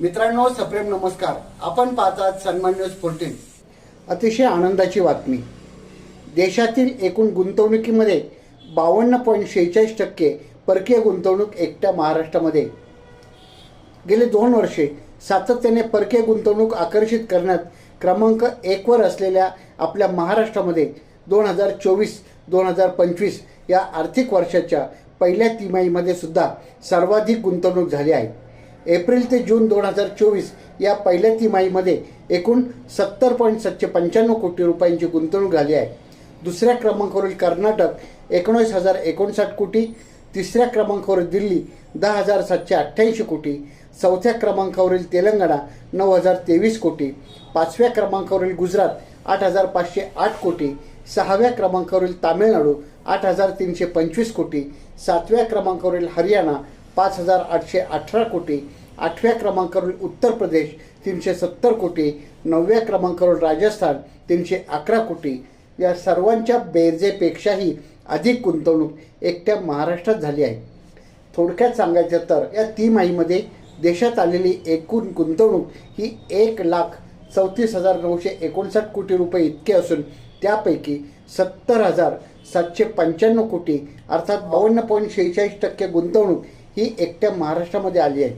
मित्रांनो सप्रेम नमस्कार. आपण पाहतात सन्मान न्यूज फोर्टीन अतिशय आनंदाची बातमी. देशातील एकूण गुंतवणुकीमध्ये बावन्न पॉईंट शेहेचाळीस टक्के परकीय गुंतवणूक एकट्या महाराष्ट्रामध्ये. गेले दोन वर्षे सातत्याने परकीय गुंतवणूक आकर्षित करण्यात क्रमांक एकवर असलेल्या आपल्या महाराष्ट्रामध्ये दोन हजार चोवीस दोन हजार पंचवीस या आर्थिक वर्षाच्या पहिल्या तिमाहीमध्ये सुद्धा सर्वाधिक गुंतवणूक झाली आहे. एप्रिल ते जून दोन हजार चोवीस या पहिल्या तिमाहीमध्ये एकूण सत्तर पॉईंट सातशे पंच्याण्णव कोटी रुपयांची गुंतवणूक झाली आहे. दुसऱ्या क्रमांकावरील कर्नाटक एकोणीस हजार एकोणसाठ कोटी तिसऱ्या क्रमांकावरील दिल्ली दहा हजार सातशे अठ्ठ्याऐंशी कोटी चौथ्या क्रमांकावरील तेलंगणा नऊ हजार तेवीस कोटी पाचव्या क्रमांकावरील गुजरात आठ हजार पाचशे आठ कोटी सहाव्या क्रमांकावरील तामिळनाडू आठ हजार तीनशे पंचवीस कोटी सातव्या क्रमांकावरील हरियाणा पाच हजार आठशे अठरा कोटी. आठव्या क्रमांकावरील उत्तर प्रदेश तीनशे सत्तर कोटी. नवव्या क्रमांकावर राजस्थान तीनशे अकरा कोटी. या सर्वांच्या बेरजेपेक्षाही अधिक गुंतवणूक एकट्या महाराष्ट्रात झाली आहे. थोडक्यात सांगायचं तर या तिमाहीमध्ये देशात आलेली एकूण गुंतवणूक ही एक लाख चौतीस हजार नऊशे एकोणसाठ कोटी रुपये इतके असून त्यापैकी सत्तर हजार सातशे पंच्याण्णव कोटी अर्थात बावन्न पॉईंट शेहेचाळीस टक्के गुंतवणूक ही एकट्या महाराष्ट्रामध्ये आली आहे.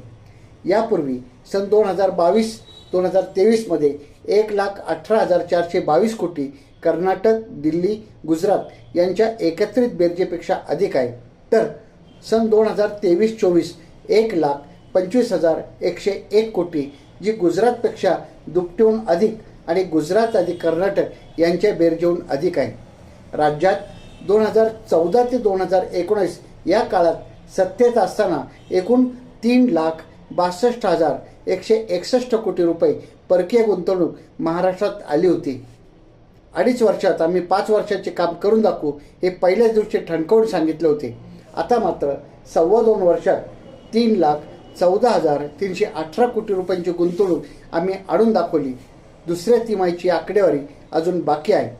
यापूर्वी सन दोन हजार बावीस दोन हजार तेवीसमध्ये एक लाख अठरा हजार चारशे बावीस कोटी कर्नाटक दिल्ली गुजरात यांच्या एकत्रित बेरजेपेक्षा अधिक आहे. तर सन दोन हजार तेवीस चोवीस एक लाख पंचवीस हजार एकशे एक कोटी जी गुजरातपेक्षा दुपटीहून अधिक आणि गुजरात अधिक कर्नाटक यांच्या बेरजेहून अधिक आहे. राज्यात दोन हजार चौदा ते दोन हजार एकोणीस या काळात सत्तेत असताना एकूण तीन लाख बासष्ट हजार एकशे एकसष्ट कोटी रुपये परकीय गुंतवणूक महाराष्ट्रात आली होती. अडीच वर्षात आम्ही पाच वर्षाचे काम करून दाखवू हे पहिल्याच दिवशी ठणकवून सांगितले होते. आता मात्र सव्वा दोन वर्षात तीन लाख चौदा हजार तीनशे अठरा कोटी रुपयांची गुंतवणूक आम्ही आणून दाखवली. दुसऱ्या तिमाहीची आकडेवारी अजून बाकी आहे.